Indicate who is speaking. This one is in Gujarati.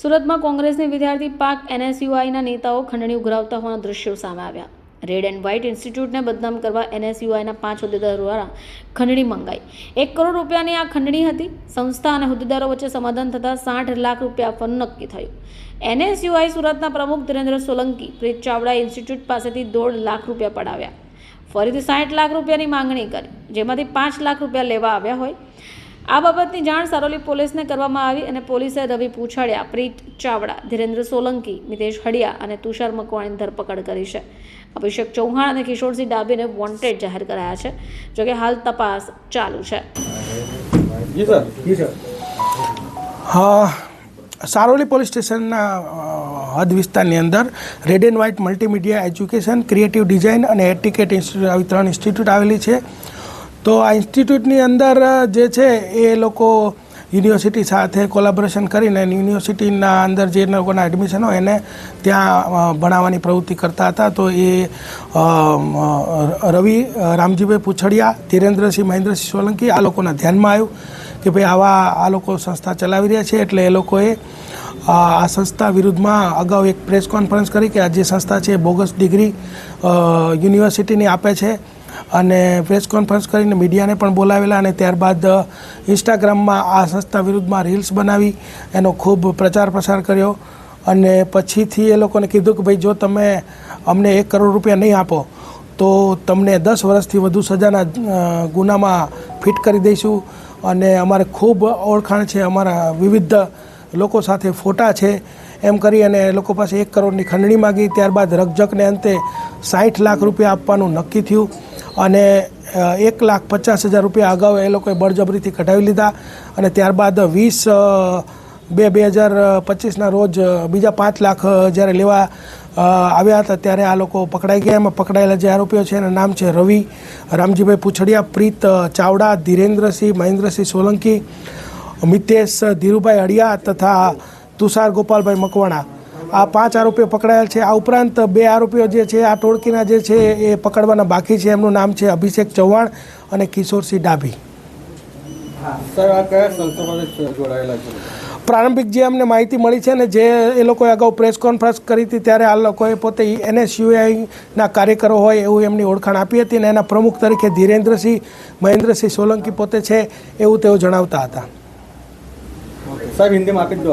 Speaker 1: સુરતમાં કોંગ્રેસની વિદ્યાર્થી પાક એનએસયુઆઈના નેતાઓ ખંડણી ઉઘરાવતા હોવાના દ્રશ્યો સામે આવ્યા. રેડ એન્ડ વ્હાઇટ ઇન્સ્ટિટ્યૂટને બદનામ કરવા એનએસયુઆઈના પાંચ હોદ્દેદારો દ્વારા ખંડણી મંગાઈ. એક કરોડ રૂપિયાની આ ખંડણી હતી. સંસ્થા અને હોદ્દેદારો વચ્ચે સમાધાન થતાં સાઠ લાખ રૂપિયા આપવાનું નક્કી થયું. એનએસયુઆઈ સુરતના પ્રમુખ ધીરેન્દ્ર સોલંકી પ્રીત ચાવડા ઇન્સ્ટિટ્યૂટ પાસેથી દોઢ લાખ રૂપિયા પડાવ્યા. ફરીથી સાઠ લાખ રૂપિયાની માંગણી કરી, જેમાંથી પાંચ લાખ રૂપિયા લેવા આવ્યા હોય. આ બાબતની જાણ સારોલી પોલીસને કરવામાં આવી અને પોલીસે રવિ પૂછાડિયા પ્રીત ચાવડા ધીરેન્દ્ર સોલંકી મિતેશ હડિયા અને તુષાર મકવાણીની ધરપકડ કરી છે. અભિષેક ચૌહાણ અને કિશોરસિંહ ડાબીને વોન્ટેડ જાહેર કરાયા છે. જોકે હાલ તપાસ ચાલુ છે.
Speaker 2: જી સર.
Speaker 3: જી સર.
Speaker 4: હા સારોલી પોલીસ સ્ટેશનના હદ વિસ્તારની અંદર red and white multimedia education creative design અને એટિકેટ ઇન્સ્ટિટ્યૂટ આવી ત્રણ ઇન્સ્ટિટ્યૂટ આવેલી છે. તો આ ઇન્સ્ટિટ્યૂટની અંદર જે છે એ લોકો યુનિવર્સિટી સાથે કોલાબોરેશન કરીને યુનિવર્સિટીના અંદર જે લોકોના એડમિશન હોય એને ત્યાં ભણાવવાની પ્રવૃત્તિ કરતા હતા. તો એ રવિ રામજીભાઈ પૂછડિયા, ધીરેન્દ્રસિંહ મહેન્દ્રસિંહ સોલંકી આ લોકોના ધ્યાનમાં આવ્યું કે ભાઈ આવા આ લોકો સંસ્થા ચલાવી રહ્યા છે એટલે એ લોકોએ આ સંસ્થા વિરુદ્ધમાં અગાઉ એક પ્રેસ કોન્ફરન્સ કરી કે આ જે સંસ્થા છે બોગસ ડિગ્રી યુનિવર્સિટીની આપે છે. અને પ્રેસ કોન્ફરન્સ કરીને મીડિયાને પણ બોલાવેલા અને ત્યારબાદ ઇન્સ્ટાગ્રામમાં આ સંસ્થા વિરુદ્ધમાં રીલ્સ બનાવી, એનો ખૂબ પ્રચાર પ્રસાર કર્યો. અને પછીથી એ લોકોને કીધું કે ભાઈ જો તમે અમને એક કરોડ રૂપિયા નહીં આપો, તો તમને દસ વર્ષથી વધુ સજાના ગુનામાં ફિટ કરી દઈશું. અને અમારે ખૂબ ઓળખાણ છે, અમારા વિવિધ લોકો સાથે ફોટા છે. એમ કરી અને એ લોકો પાસે એક કરોડની ખંડણી માગી. ત્યારબાદ રકઝકને અંતે સાઠ લાખ રૂપિયા આપવાનું નક્કી થયું. અને એક લાખ પચાસ હજાર રૂપિયા અગાઉ એ લોકોએ બળજબરીથી કઢાવી લીધા અને ત્યારબાદ વીસ બે બે હજાર પચીસના રોજ બીજા પાંચ લાખ જ્યારે લેવા આવ્યા હતા ત્યારે આ લોકો પકડાઈ ગયા. એમાં પકડાયેલા જે આરોપીઓ છે એના નામ છે રવિ, રામજીભાઈ પૂછડિયા, પ્રીત ચાવડા, ધીરેન્દ્રસિંહ, મહેન્દ્રસિંહ સોલંકી, મિતેશ ધીરુભાઈ અડિયા તથા તુષાર ગોપાલભાઈ મકવાણા. આ પાંચ આરોપીઓ પકડાયેલ છે. આ ઉપરાંત બે આરોપીઓ જે છે આ ટોળકીના જે છે એ પકડવાના બાકી છે. એમનું નામ છે અભિષેક ચૌહાણ અને કિશોરસિંહ ડાભી. પ્રારંભિક જે અમને માહિતી મળી છે ને જે એ લોકોએ અગાઉ પ્રેસ કોન્ફરન્સ કરી હતી ત્યારે આ લોકોએ પોતે એનએસયુઆઈના કાર્યકરો હોય એવું એમની ઓળખાણ આપી હતી અને એના પ્રમુખ તરીકે ધીરેન્દ્રસિંહ મહેન્દ્રસિંહ સોલંકી પોતે છે એવું તેઓ જણાવતા હતા.
Speaker 2: સાહેબ હિન્દીમાં આપી જ દો